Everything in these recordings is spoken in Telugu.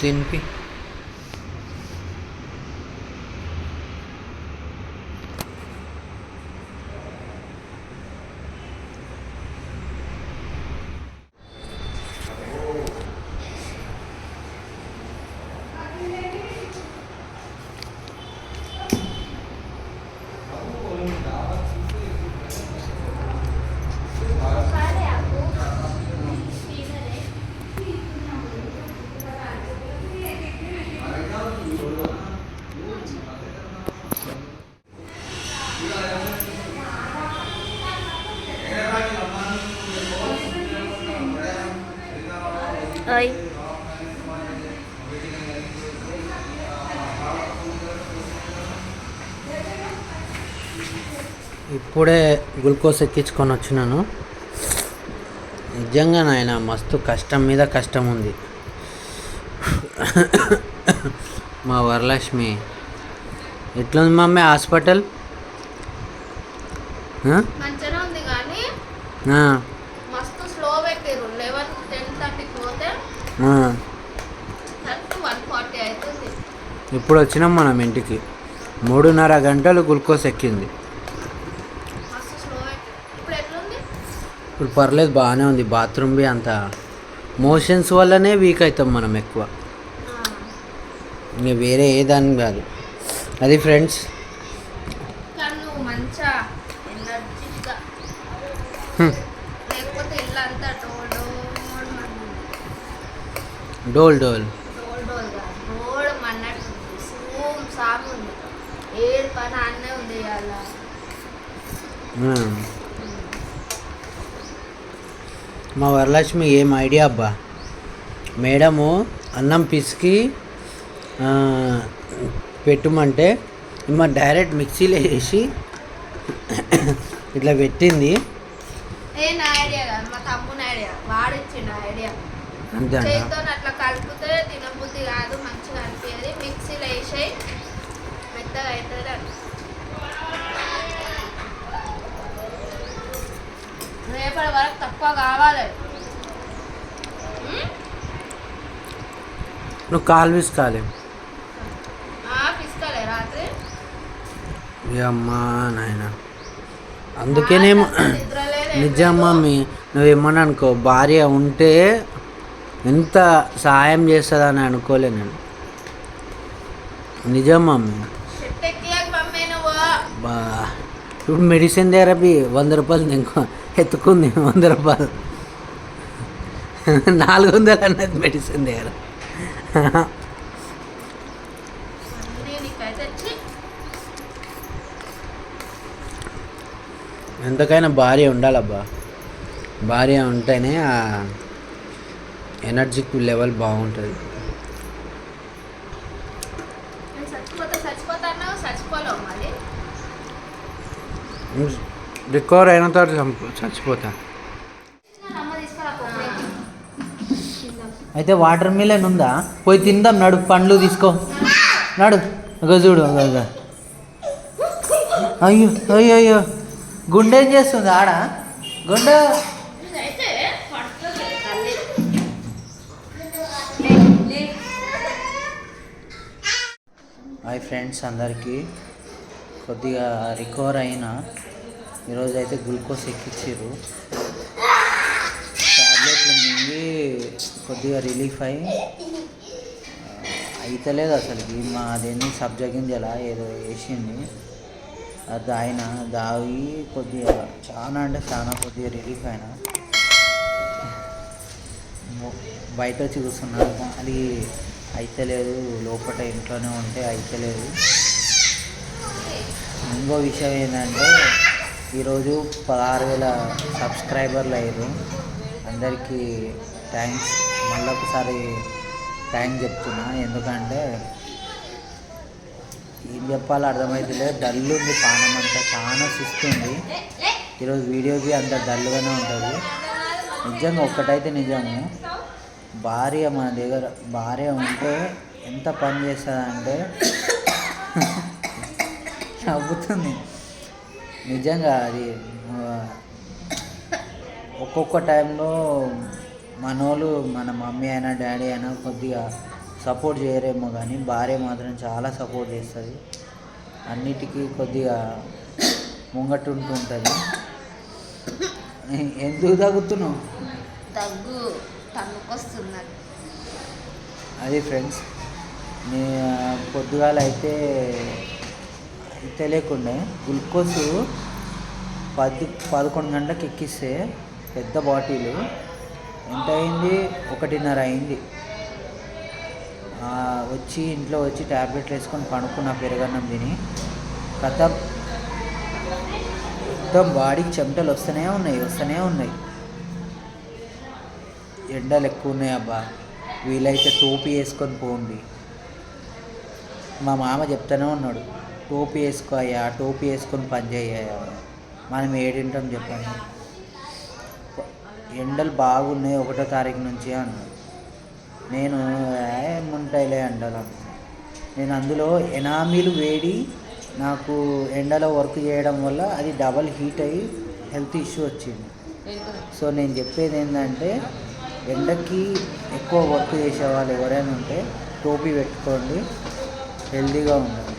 తినిపి. అయ్ ఇప్పుడే గ్లూకోజ్ ఎక్కించుకొని వచ్చినాను. నిజంగా నాయన మస్తు కష్టం మీద కష్టం ఉంది. మా వరలక్ష్మి ఎట్లుంది మమ్మీ హాస్పిటల్? ఇప్పుడు వచ్చినాం మనం ఇంటికి. మూడున్నర గంటలు గ్లూకోజ్ ఎక్కింది. ఇప్పుడు పర్లేదు బాగానే ఉంది. బాత్రూమ్ బి అంత మోషన్స్ వల్లనే వీక్ అవుతాం మనం ఎక్కువ. ఇంకా వేరే ఏ దాని కాదు. అది ఫ్రెండ్స్. మంచిగా డోల్ డోల్. డోల్ డోల్ కాదు డోల్ మన్నట్టు ఉంది. సూమ్ సాగు ఉంది. ఏడు పని అన్నే ఉంది ఇవాళ. ఆ. మా వరలక్ష్మి ఏం ఐడియా అబ్బా? మేడము అన్నం పిసికి పెట్టుమంటే మా డైరెక్ట్ మిక్సీలో వేసి ఇట్లా పెట్టింది. ఏ నా ఐడియా కాదు. మా తమ్ముని ఐడియా. వాడిచ్చిండు ఐడియా. అంతే చేతితో అట్లా కలిపితే తినబుద్ధి కాదు మంచిగా అనిపించేది మిక్సీలో మెత్తగా అవుతుంది రేపటి వరకు తక్కువ కావాలి? నువ్వు కాలు విసుకాలి. అమ్మా నాయన. అందుకేనేమో నిద్ర లేదు, ఏం నిజం లేదు. మమ్మీ నువ్వేమన్నా అనుకో భార్య ఉంటే ఎంత సహాయం చేస్తుందని అనుకోలే నేను. నిజం మమ్మీ. బా ఇప్పుడు మెడిసిన్ థెరపీ వంద రూపాయలు ఇంకో ఎత్తుకుంది వంద రూపాయలు. నాలుగు వందలు అన్నది మెడిసిన్ దగ్గర. ఎంతకైనా భార్య ఉండాలబ్బా. భార్య ఉంటేనే ఎనర్జిక్ లెవెల్ బాగుంటుంది. రికవర్ అయిన తర్వాత చంపు- చచ్చిపోతా. అయితే వాటర్ మిలన్ ఉందా? పోయి తిందాం నడు పండ్లు తీసుకో. నడు ఒక చూడు అగో. అయ్యో అయ్యో అయ్యో. గుండె ఏం చేస్తుంది ఆడ? గుండె హాయ్ ఫ్రెండ్స్ అందరికీ. కొద్దిగా రికవర్ అయినా ఈరోజు అయితే గ్లూకోజ్ ఎక్కించారు టాబ్లెట్లు మింగి కొద్దిగా రిలీఫ్ అయ్యి అయితలేదు అసలుకి మా అదేంటి సబ్జా గింజల ఏదో వేసింది. అది ఆయన దాగి కొద్దిగా చాలా అంటే చాలా కొద్దిగా రిలీఫ్ అయినా. బయట వచ్చి కూర్చున్నాను అది అయితలేదు లోపల ఇంట్లోనే ఉంటే అయితలేదు ఇంకో విషయం ఏంటంటే ఈరోజు పదహారు వేల సబ్స్క్రైబర్లు అయ్యారు. అందరికీ థ్యాంక్స్. మళ్ళీ ఒకసారి థ్యాంక్స్ చెప్తున్నా. ఎందుకంటే ఏం చెప్పాలో అర్థమైతలేదు. డల్ ఉంది పానం అంతా. చాలా సుస్తుంది ఈరోజు వీడియోకి అంత డల్గానే ఉంటుంది. నిజంగా ఒక్కటైతే నిజము. భార్య మన దగ్గర భార్య ఉంటే ఎంత పని చేస్తుందంటే నవ్వుతుంది. నిజంగా అది ఒక్కొక్క టైంలో మనోళ్ళు మన మమ్మీ అయినా డాడీ అయినా కొద్దిగా సపోర్ట్ చేయరేమో కానీ భార్య మాత్రం చాలా సపోర్ట్ చేస్తుంది. అన్నిటికీ కొద్దిగా ముంగట్టుంటుంటుంది ఎందుకు తగ్గుతున్నావు? తగ్గు. తన్నుకొస్తున్నది అది ఫ్రెండ్స్ నే పొద్దుగాల అయితే తెలియకుండా గ్లూకోజ్ పది పదకొండు గంటలకు ఎక్కిస్తే పెద్ద బాటిల్. ఎంత అయింది ఒకటిన్నర అయింది. వచ్చి ఇంట్లో వచ్చి ట్యాబ్లెట్లు వేసుకొని పడుకున్న పెరుగన్నం తిని కథ మొత్తం బాడీకి చెమటలు వస్తూనే ఉన్నాయి వస్తూనే ఉన్నాయి. ఎండలు ఎక్కువ ఉన్నాయి అబ్బా. వీలైతే టోపీ వేసుకొని పోండి. మా మామ చెప్తానే ఉన్నాడు టోపీ వేసుకో అయ్యా టోపీ వేసుకొని పనిచేయ్యా మనం ఏడింటాం చెప్పండి. ఎండలు బాగున్నాయి ఒకటో తారీఖు నుంచి అన్నాడు. నేను ఏముంటాయిలే ఎండలు. అన్నా. నేను అందులో ఎనామీలు వేడి నాకు ఎండలో వర్క్ చేయడం వల్ల అది డబల్ హీట్ అయ్యి హెల్త్ ఇష్యూ వచ్చింది. సో నేను చెప్పేది ఏంటంటే ఎండకి ఎక్కువ వర్క్ చేసే వాళ్ళు ఎవరైనా ఉంటే టోపీ పెట్టుకోండి. హెల్దీగా ఉండండి.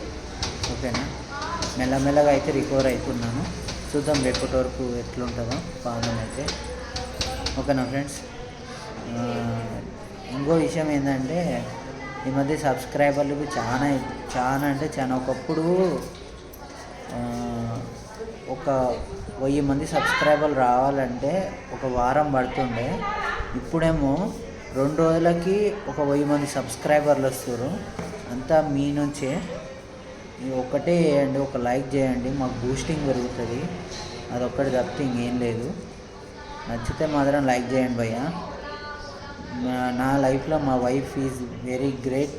ఓకేనా? మెల్లమెల్లగా అయితే రికవర్ అవుతున్నాను చూద్దాం రేపటి వరకు ఎట్లుంటుందో పానం అయితే. ఓకేనా ఫ్రెండ్స్? ఇంకో విషయం ఏంటంటే ఈ మధ్య సబ్స్క్రైబర్లు చాలా చాలా అంటే చాలా ఒకప్పుడు ఒక వెయ్యి మంది సబ్స్క్రైబర్లు రావాలంటే ఒక వారం పడుతుండే. ఇప్పుడేమో రెండు రోజులకి ఒక వెయ్యి మంది సబ్స్క్రైబర్లు వస్తారు అంతా మీ నుంచే. ఒకటే చేయండి ఒక లైక్ చేయండి మాకు బూస్టింగ్ పెరుగుతుంది. అదొక్కటి తప్పితే ఇంకేం లేదు. నచ్చితే మాత్రం లైక్ చేయండి భయ్య. నా- లైఫ్లో మా వైఫ్ ఈజ్ వెరీ గ్రేట్.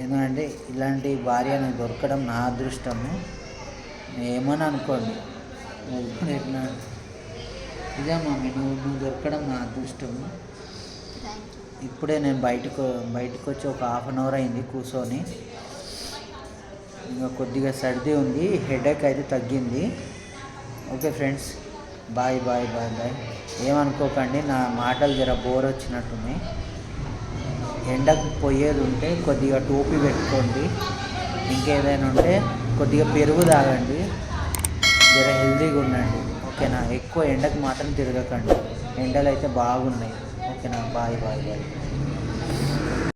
ఎందుకంటే ఇలాంటి భార్య నాకు దొరకడం నా అదృష్టము. ఏమని అనుకోండి. ఎట్లా ఇదే నువ్వు నువ్వు దొరకడం నా యూ ఇప్పుడే నేను బయటకు బయటకు వచ్చి ఒక హాఫ్ అన్ అవర్ అయింది కూర్చొని ఇంకా కొద్దిగా సర్ది ఉంది హెడేక్ అయితే తగ్గింది. Okay friends bye bye bye bye. ఏమనుకోకండి నా మాటలు జర బోర్ వచ్చినట్టున్నాయి ఎండకు పోయేది ఉంటే కొద్దిగా టోపీ పెట్టుకోండి. ఇంకేదైనా ఉంటే కొద్దిగా పెరుగు తాగండి. జర హెల్తీగా ఉండండి. ఓకేనా? ఎక్కువ ఎండకు మాత్రం తిరగకండి. ఎండలు అయితే బాగున్నాయి. ఓకేనా? Bye bye bye.